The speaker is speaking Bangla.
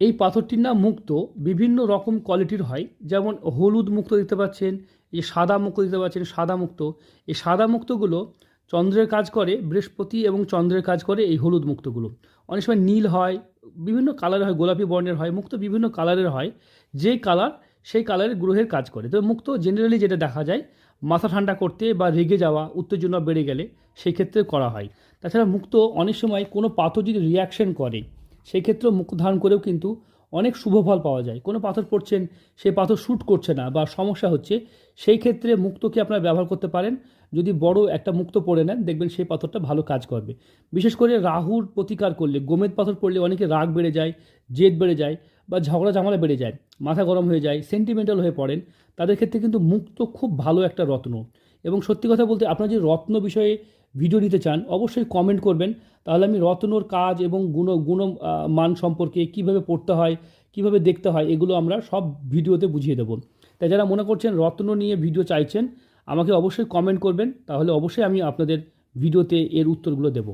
এই পাথরটির নাম মুক্ত। বিভিন্ন রকম কোয়ালিটির হয়। যেমন হলুদ মুক্ত দেখতে পাচ্ছেন, এই সাদা মুক্ত দেখতে পাচ্ছেন, সাদা মুক্ত। এই সাদা মুক্তগুলো চন্দ্রের কাজ করে, বৃহস্পতি এবং চন্দ্রের কাজ করে এই হলুদ মুক্তগুলো। অনেক সময় নীল হয়, বিভিন্ন কালারের হয়, গোলাপি বর্ণের হয়, মুক্ত বিভিন্ন কালারের হয়। যে কালার সেই কালারের গ্রহের কাজ করে। তবে মুক্ত জেনারেলি যেটা দেখা যায়, মাথা ঠান্ডা করতে বা রেগে যাওয়া, উত্তেজনা বেড়ে গেলে সেই ক্ষেত্রে করা হয়। তাছাড়া মুক্ত অনেক সময় কোনো পাথর যদি রিয়াকশন করে সেই ক্ষেত্রেও মুখ ধারণ করেও কিন্তু অনেক শুভ ফল পাওয়া যায়। কোনো পাথর পড়ছেন সেই পাথর শ্যুট করছে না বা সমস্যা হচ্ছে, সেই ক্ষেত্রে মুক্তকে আপনারা ব্যবহার করতে পারেন। যদি বড় একটা মুক্ত পড়ে নেন, দেখবেন সেই পাথরটা ভালো কাজ করবে। বিশেষ করে রাহুর প্রতিকার করলে, গোমেদ পাথর পড়লে অনেকে রাগ বেড়ে যায়, জেদ বেড়ে যায় বা ঝগড়া ঝামেলা বেড়ে যায়, মাথা গরম হয়ে যায় সেন্টিমেন্টাল হয়ে পড়েন, তাদের ক্ষেত্রে কিন্তু মুক্ত খুব ভালো একটা রত্ন। এবং সত্যি কথা বলতে আপনার যে রত্ন বিষয়ে ভিডিও নিতে চান, অবশ্যই কমেন্ট করবেন। তাহলে আমি রত্নর কাজ এবং গুণ গুণ মান সম্পর্কে কীভাবে পড়তে হয়, কীভাবে দেখতে হয়, এগুলো আমরা সব ভিডিওতে বুঝিয়ে দেবো। তাই যারা মনে করছেন রত্ন নিয়ে ভিডিও চাইছেন, আমাকে অবশ্যই কমেন্ট করবেন, তাহলে অবশ্যই আমি আপনাদের ভিডিওতে এর উত্তরগুলো দেবো।